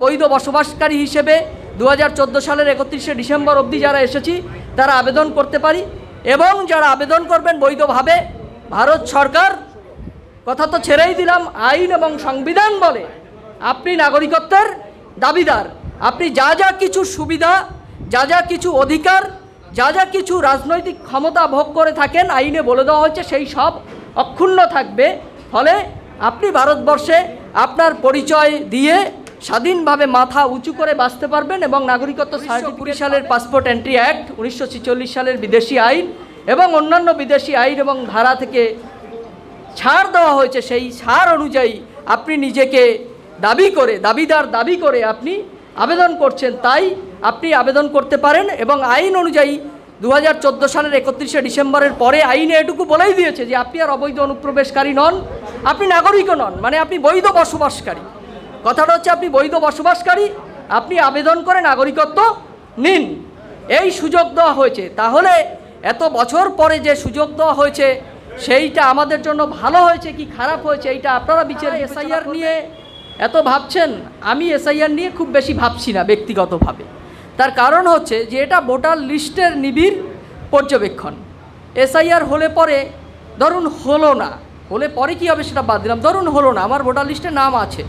বৈধ বসবাসকারী হিসেবে দু হাজার চোদ্দ সালের একত্রিশে ডিসেম্বর অবধি যারা এসেছি, তারা আবেদন করতে পারি। এবং যারা আবেদন করবেন বৈধভাবে, ভারত সরকার, কথা তো ছেড়েই দিলাম, আইন এবং সংবিধান বলে। আপনি নাগরিকত্বের দাবিদার। আপনি যা যা কিছু সুবিধা, যা যা কিছু অধিকার, যা যা কিছু রাজনৈতিক ক্ষমতা ভোগ করে থাকেন, আইনে বলে দেওয়া হয়েছে, সেই সব অক্ষুণ্ণ থাকবে। ফলে আপনি ভারতবর্ষে আপনার পরিচয় দিয়ে স্বাধীনভাবে মাথা উঁচু করে বাঁচতে পারবেন এবং নাগরিকত্ব সার্টিফিকেট সালের পাসপোর্ট এন্ট্রি অ্যাক্ট উনিশশো ছেচল্লিশ সালের বিদেশি আইন এবং অন্যান্য বিদেশি আইন এবং ধারা থেকে ছাড় দেওয়া হয়েছে সেই ছাড় অনুযায়ী আপনি নিজেকে দাবি করে দাবিদার দাবি করে আপনি আবেদন করছেন তাই আপনি আবেদন করতে পারেন এবং আইন অনুযায়ী দু হাজার চোদ্দ সালের একত্রিশে ডিসেম্বরের পরে আইনে এটুকু বলেই দিয়েছে যে আপনি আর অবৈধ অনুপ্রবেশকারী নন আপনি নাগরিকও নন মানে আপনি বৈধ বসবাসকারী। কথাটা হচ্ছে আপনি বৈধ বসবাসকারী আপনি আবেদন করে নাগরিকত্ব নিন। এই সুযোগ দেওয়া হয়েছে। তাহলে এত বছর পরে যে সুযোগ দেওয়া হয়েছে সেইটা আমাদের জন্য ভালো হয়েছে কি খারাপ হয়েছে এইটা আপনারা বিচারে এসআইআর নিয়ে এত ভাবছেন? আমি এসআইআর নিয়ে খুব বেশি ভাবছি না ব্যক্তিগতভাবে। তার কারণ হচ্ছে যে এটা ভোটার লিস্টের নিবিড় পর্যবেক্ষণ। এসআইআর হলে পরে ধরুন হলো না। হলে পরে কী হবে সেটা বাদ দিলাম। ধরুন হলো না আমার ভোটার লিস্টে নাম আছে।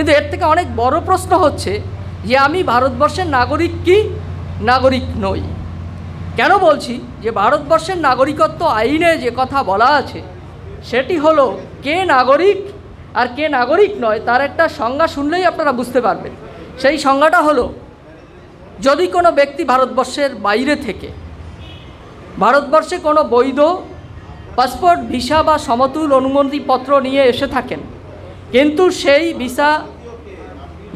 কিন্তু এর থেকে অনেক বড় প্রশ্ন হচ্ছে যে আমি ভারতবর্ষের নাগরিক কি? নাগরিক নই। কেন বলছি যে ভারতবর্ষের নাগরিকত্ব আইনে যে কথা বলা আছে, সেটি হলো কে নাগরিক আর কে নাগরিক নয়, তার একটা সংজ্ঞা শুনলেই আপনারা বুঝতে পারবেন। সেই সংজ্ঞাটা হলো, যদি কোনো ব্যক্তি ভারতবর্ষের বাইরে থেকে ভারতবর্ষে কোনো বৈধ পাসপোর্ট, ভিসা বা সমতুল অনুমতিপত্র নিয়ে এসে থাকেন কিন্তু সেই ভিসা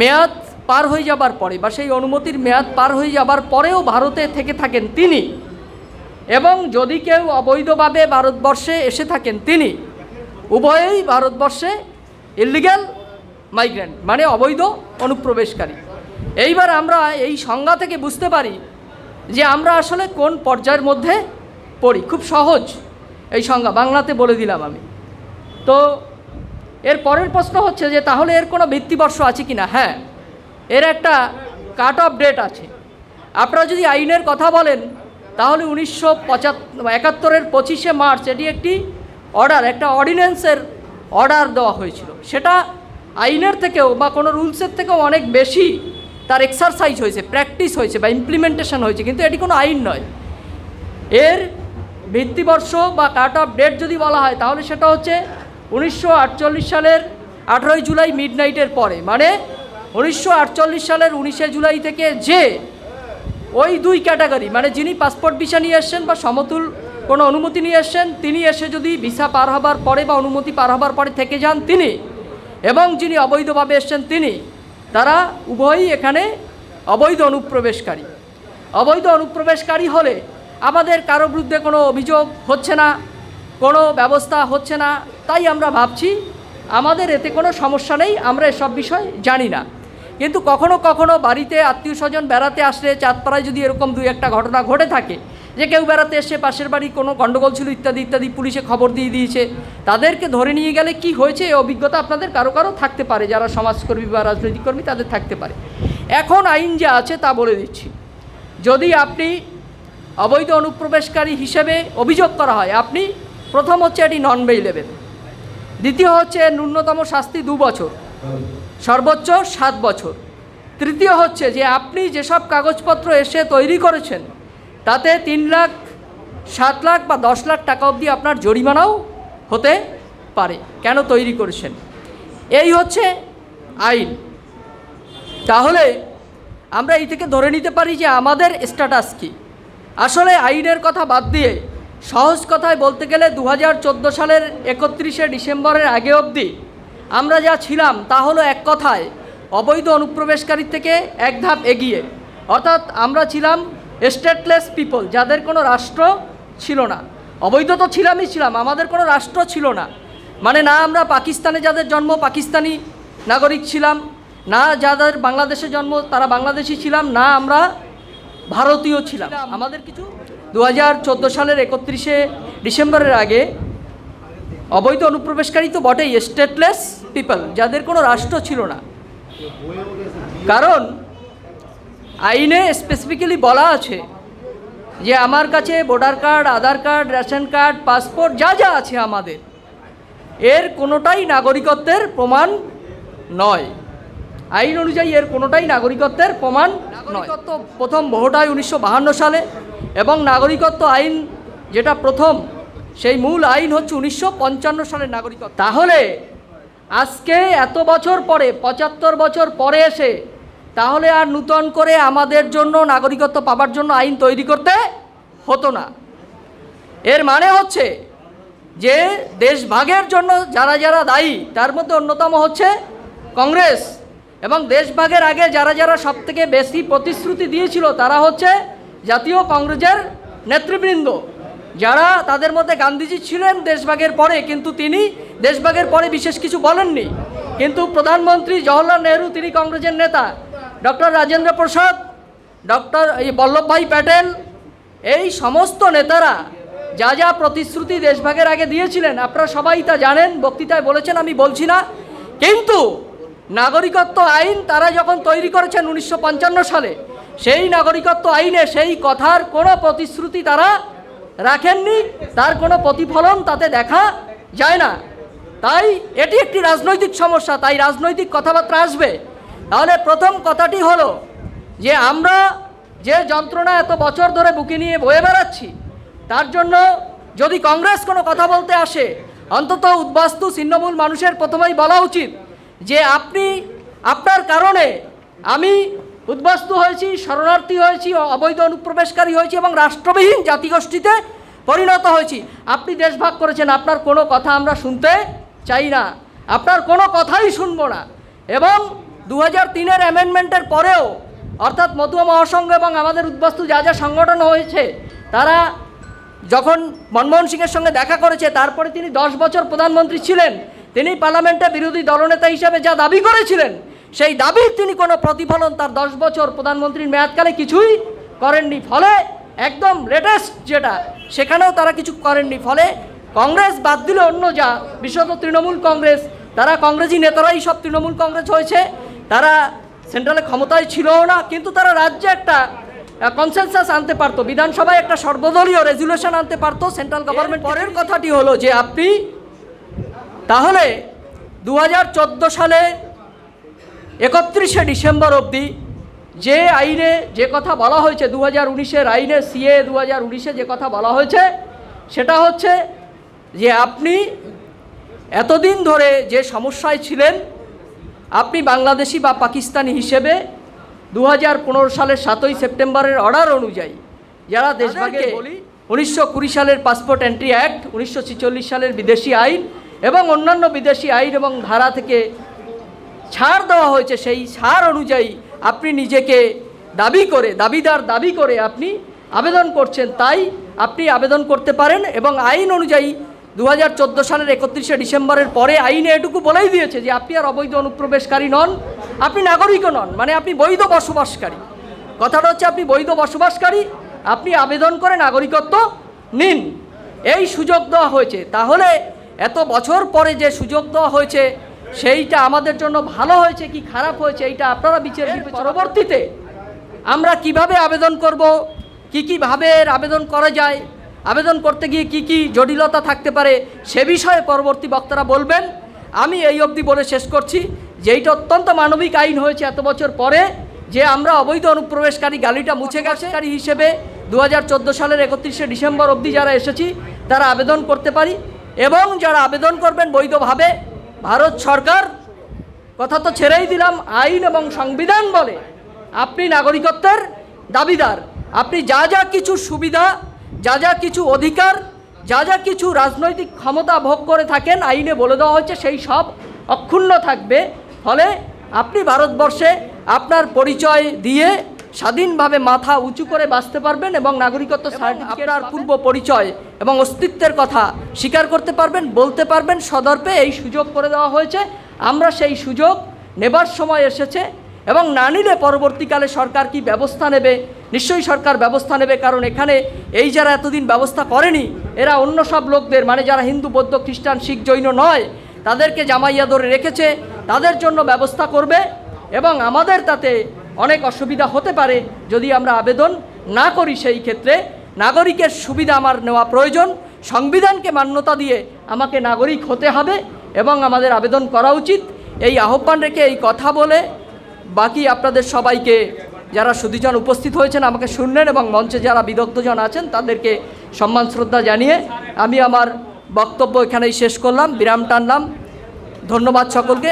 মেয়াদ পার হয়ে যাবার পরে বা সেই অনুমতির মেয়াদ পার হয়ে যাবার পরেও ভারতে থেকে থাকেন তিনি। এবং যদি কেউ অবৈধভাবে ভারতবর্ষে এসে থাকেন তিনি, উভয়েই ভারতবর্ষে ইলিগ্যাল মাইগ্রেন্ট মানে অবৈধ অনুপ্রবেশকারী। এইবার আমরা এই সংজ্ঞা থেকে বুঝতে পারি যে আমরা আসলে কোন পর্যায়ের মধ্যে পড়ি। খুব সহজ এই সংজ্ঞা, বাংলাতে বলে দিলাম আমি। তো এর পরের প্রশ্ন হচ্ছে যে তাহলে এর কোনো ভিত্তিবর্ষ আছে কি না হ্যাঁ এর একটা কাট অফ ডেট আছে। আপনারা যদি আইনের কথা বলেন, তাহলে উনিশশো পঁচাত্তর একাত্তরের পঁচিশে মার্চ এটি একটি অর্ডার একটা অর্ডিন্যান্সের অর্ডার দেওয়া হয়েছিল। সেটা আইনের থেকেও বা কোনো রুলসের থেকেও অনেক বেশি তার এক্সারসাইজ হয়েছে প্র্যাকটিস হয়েছে বা ইমপ্লিমেন্টেশন হয়েছে, কিন্তু এটি কোনো আইন নয়। এর ভিত্তিবর্ষ বা কাট অফ ডেট যদি বলা হয়, তাহলে সেটা হচ্ছে উনিশশো আটচল্লিশ সালের আঠেরোই জুলাই মিড নাইটের পরে মানে উনিশশো আটচল্লিশ সালের উনিশে জুলাই থেকে যে ওই দুই ক্যাটাগরি মানে যিনি পাসপোর্ট ভিসা নিয়ে এসছেন বা সমতুল কোনো অনুমতি নিয়ে এসছেন, তিনি এসে যদি ভিসা পার হবার পরে বা অনুমতি পার হবার পরে থেকে যান তিনি এবং যিনি অবৈধভাবে এসছেন তিনি, তারা উভয়ই এখানে অবৈধ অনুপ্রবেশকারী। অবৈধ অনুপ্রবেশকারী হলে আমাদের কারও বিরুদ্ধে কোনো অভিযোগ হচ্ছে না, কোনো ব্যবস্থা হচ্ছে না তাই আমরা ভাবছি, আমাদের এতে কোনো সমস্যা নেই, আমরা এসব বিষয় জানি না। কিন্তু কখনো কখনো বাড়িতে আত্মীয় স্বজন বেড়াতে আসলে চাঁদপাড়ায় যদি এরকম দুই একটা ঘটনা ঘটে থাকে, যে কেউ বেড়াতে এসে পাশের বাড়ি কোনো গণ্ডগোল ছিল ইত্যাদি ইত্যাদি পুলিশে খবর দিয়ে দিয়েছে, তাদেরকে ধরে নিয়ে গেলে কি হয়েছে এই অভিজ্ঞতা আপনাদের কারও কারও থাকতে পারে, যারা সমাজকর্মী বা রাজনৈতিক কর্মী তাদের থাকতে পারে। এখন আইন যে আছে তা বলে দিচ্ছি। যদি আপনি অবৈধ অনুপ্রবেশকারী হিসেবে অভিযোগ করা হয়, আপনি প্রথম হচ্ছে এটি নন বেইলেবেল দ্বিতীয় হচ্ছে ন্যূনতম শাস্তি দু বছর। সর্বোচ্চ সাত বছর। তৃতীয় হচ্ছে যে আপনি যেসব কাগজপত্র এসে তৈরি করেছেন, তাতে তিন লাখ, সাত লাখ বা দশ লাখ টাকা অবধি আপনার জরিমানাও হতে পারে। কেন তৈরি করেছেন? এই হচ্ছে আইন। তাহলে আমরা এই থেকে ধরে নিতে পারি যে আমাদের স্ট্যাটাস কী। আসলে আইনের কথা বাদ দিয়ে সহজ কথায় বলতে গেলে দু হাজার চোদ্দ সালের একত্রিশে ডিসেম্বরের আগে অবধি আমরা যা ছিলাম তা হলো এক কথায় অবৈধ অনুপ্রবেশকারীর থেকে এক ধাপ এগিয়ে। অর্থাৎ আমরা ছিলাম স্টেটলেস পিপল যাদের কোনো রাষ্ট্র ছিল না। অবৈধ তো ছিলামই ছিলাম আমাদের কোনো রাষ্ট্র ছিল না। মানে না আমরা পাকিস্তানে যাদের জন্ম পাকিস্তানি নাগরিক ছিলাম। না যাদের বাংলাদেশে জন্ম তারা বাংলাদেশি ছিলাম। না আমরা ভারতীয় ছিলাম। আমাদের কিছু দু হাজার চোদ্দ সালের একত্রিশে ডিসেম্বরের আগে অবৈধ অনুপ্রবেশকারী তো বটেই স্টেটলেস পিপল যাদের কোনো রাষ্ট্র ছিল না। কারণ আইনে স্পেসিফিক্যালি বলা আছে যে আমার কাছে voter card Aadhaar card ration card passport যা যা আছে আমাদের, এর কোনোটাই নাগরিকত্বের প্রমাণ নয়। আইন অনুযায়ী এর কোনোটাই নাগরিকত্বের প্রমাণ নাগরিকত্ব প্রথম হয় উনিশশো বাহান্ন সালে এবং নাগরিকত্ব আইন যেটা প্রথম সেই মূল আইন হচ্ছে উনিশশো পঞ্চান্ন সালের নাগরিকত্ব। তাহলে আজকে এত বছর পরে পঁচাত্তর বছর পরে এসে তাহলে আর নূতন করে আমাদের জন্য নাগরিকত্ব পাবার জন্য আইন তৈরি করতে হতো না। এর মানে হচ্ছে যে দেশভাগের জন্য যারা যারা দায়ী তার মধ্যে অন্যতম হচ্ছে কংগ্রেস। এবং দেশভাগের আগে যারা যারা সবথেকে বেশি প্রতিশ্রুতি দিয়েছিল, তারা হচ্ছে জাতীয় কংগ্রেসের নেতৃবৃন্দ। যারা তাদের মধ্যে গান্ধীজি ছিলেন দেশভাগের পরে, কিন্তু তিনি দেশভাগের পরে বিশেষ কিছু বলেননি। কিন্তু প্রধানমন্ত্রী জওহরলাল নেহরু, তিনি কংগ্রেসের নেতা। ডক্টর রাজেন্দ্র প্রসাদ, ডক্টর এই বল্লভভাই প্যাটেল, এই সমস্ত নেতারা যা যা প্রতিশ্রুতি দেশভাগের আগে দিয়েছিলেন, আপনারা সবাই তা জানেন, বক্তৃতায় বলেছেন, আমি বলছি না। কিন্তু নাগরিকত্ব আইন তারা যখন তৈরি করেছেন উনিশশো পঞ্চান্ন সালে, সেই নাগরিকত্ব আইনে সেই কথার কোনো প্রতিশ্রুতি তারা রাখেননি, তার কোনো প্রতিফলন তাতে দেখা যায় না। তাই এটি একটি রাজনৈতিক সমস্যা, তাই রাজনৈতিক কথাবার্তা আসবে। তাহলে প্রথম কথাটি হলো যে আমরা যে যন্ত্রণা এত বছর ধরে বুকে নিয়ে বয়ে বেড়াচ্ছি, তার জন্য যদি কংগ্রেস কোনো কথা বলতে আসে, অন্তত উদ্বাস্তু ছিন্নমূল মানুষের প্রথমেই বলা উচিত যে আপনি আপনার কারণে আমি উদ্বাস্তু হয়েছি, শরণার্থী হয়েছি, অবৈধ অনুপ্রবেশকারী হয়েছি এবং রাষ্ট্রবিহীন জাতিগোষ্ঠীতে পরিণত হয়েছি। আপনি দেশভাগ করেছেন, আপনার কোনো কথা আমরা শুনতে চাই না। আপনার কোনো কথাই শুনব না। এবং দু হাজার তিনের অ্যামেন্ডমেন্টের পরেও, অর্থাৎ মতুয়া মহাসংঘ এবং আমাদের উদ্বাস্তু যা যা সংগঠন হয়েছে, তারা যখন মনমোহন সিংয়ের সঙ্গে দেখা করেছে, তারপরে তিনি দশ বছর প্রধানমন্ত্রী ছিলেন তিনি পার্লামেন্টে বিরোধী দলনেতা হিসাবে যা দাবি করেছিলেন সেই দাবির তিনি কোনো প্রতিফলন তার দশ বছর প্রধানমন্ত্রীর মেয়াদকালে কিছুই করেননি। ফলে একদম লেটেস্ট যেটা সেখানেও তারা কিছু করেননি। ফলে কংগ্রেস বাদ দিলে অন্য যা বিশেষত তৃণমূল কংগ্রেস তারা কংগ্রেসি নেতারাই সব তৃণমূল কংগ্রেস হয়েছে তারা সেন্ট্রালে ক্ষমতায় ছিলও না কিন্তু তারা রাজ্যে একটা কনসেনসাস আনতে পারতো। বিধানসভায় একটা সর্বদলীয় রেজুলেশন আনতে পারতো। সেন্ট্রাল গভর্নমেন্ট পরের কথাটি হলো যে আপনি তাহলে দু হাজার চোদ্দ সালে একত্রিশে ডিসেম্বর অবধি যে আইনে যে কথা বলা হয়েছে দু হাজার উনিশের আইনে সিএ দু হাজার উনিশে যে কথা বলা হয়েছে সেটা হচ্ছে যে আপনি এতদিন ধরে যে সমস্যায় ছিলেন আপনি বাংলাদেশি বা পাকিস্তানি হিসেবে দু হাজার পনেরো সালের সাতই সেপ্টেম্বরের অর্ডার অনুযায়ী যারা দেশভাগে উনিশশো কুড়ি সালের পাসপোর্ট এন্ট্রি অ্যাক্ট উনিশশো ছিচল্লিশ সালের বিদেশি আইন এবং অন্যান্য বিদেশি আইন এবং ধারা থেকে ছাড় দেওয়া হয়েছে, সেই ছাড় অনুযায়ী আপনি নিজেকে দাবি করে, দাবিদার দাবি করে আপনি আবেদন করছেন, তাই আপনি আবেদন করতে পারেন এবং আইন অনুযায়ী দু হাজার চোদ্দ সালের একত্রিশে ডিসেম্বরের পরে আইনে এটুকু বলেই দিয়েছে যে আপনি আর অবৈধ অনুপ্রবেশকারী নন, আপনি নাগরিকও নন মানে আপনি বৈধ বসবাসকারী। কথাটা হচ্ছে আপনি বৈধ বসবাসকারী, আপনি আবেদন করে নাগরিকত্ব নিন। এই সুযোগ দেওয়া হয়েছে। তাহলে এত বছর পরে যে সুযোগ দেওয়া হয়েছে, সেইটা আমাদের জন্য ভালো হয়েছে কি খারাপ হয়েছে, এইটা আপনারা বিচার পরবর্তীতে আমরা কীভাবে আবেদন করব, কি কীভাবে আবেদন করা যায়, আবেদন করতে গিয়ে কি কি জটিলতা থাকতে পারে, সে বিষয়ে পরবর্তী বক্তারা বলবেন। আমি এই অবধি বলে শেষ করছি। যে এইটা অত্যন্ত মানবিক আইন হয়েছে এত বছর পরে, যে আমরা অবৈধ অনুপ্রবেশকারী গালিটা মুছে গেছেকারী হিসেবে দু হাজার চোদ্দ সালের একত্রিশে ডিসেম্বর অবধি যারা এসেছি, তারা আবেদন করতে পারি। এবং যারা আবেদন করবেন বৈধভাবে, ভারত সরকার, কথা তো ছেড়েই দিলাম, আইন এবং সংবিধান বলে, আপনি নাগরিকত্বের দাবিদার। আপনি যা যা কিছু সুবিধা, যা যা কিছু অধিকার, যা যা কিছু রাজনৈতিক ক্ষমতা ভোগ করে থাকেন, আইনে বলে দেওয়া হয়েছে, সেই সব অক্ষুণ্ণ থাকবে। ফলে আপনি ভারতবর্ষে আপনার পরিচয় দিয়ে স্বাধীনভাবে মাথা উঁচু করে বাঁচতে পারবেন এবং নাগরিকত্ব সার্টিফিকেট আর পূর্ব পরিচয় এবং অস্তিত্বের কথা স্বীকার করতে পারবেন বলতে পারবেন সদর্পে এই সুযোগ করে দেওয়া হয়েছে। আমরা সেই সুযোগ নেবার সময় এসেছে এবং না নিলে পরবর্তীকালে সরকার কি ব্যবস্থা নেবে? নিশ্চয়ই সরকার ব্যবস্থা নেবে কারণ এখানে এই যারা এতদিন ব্যবস্থা করেনি এরা অন্য সব লোকদের মানে যারা হিন্দু বৌদ্ধ খ্রিস্টান শিখ জৈন নয় তাদেরকে জামাইয়া ধরে রেখেছে তাদের জন্য ব্যবস্থা করবে এবং আমাদের তাতে অনেক অসুবিধা হতে পারে যদি আমরা আবেদন না করি সেই ক্ষেত্রে নাগরিকের সুবিধা আমার নেওয়া প্রয়োজন। সংবিধানকে মান্যতা দিয়ে আমাকে নাগরিক হতে হবে এবং আমাদের আবেদন করা উচিত। এই আহ্বান রেখে এই কথা বলে বাকি আপনাদের সবাইকে যারা সুদীজন উপস্থিত হয়েছেন আমাকে শুনলেন এবং মঞ্চে যারা বিদগ্ধজন আছেন তাদেরকে সম্মান, শ্রদ্ধা জানিয়ে আমি আমার বক্তব্য এখানেই শেষ করলাম। বিরাম টানলাম। ধন্যবাদ সকলকে।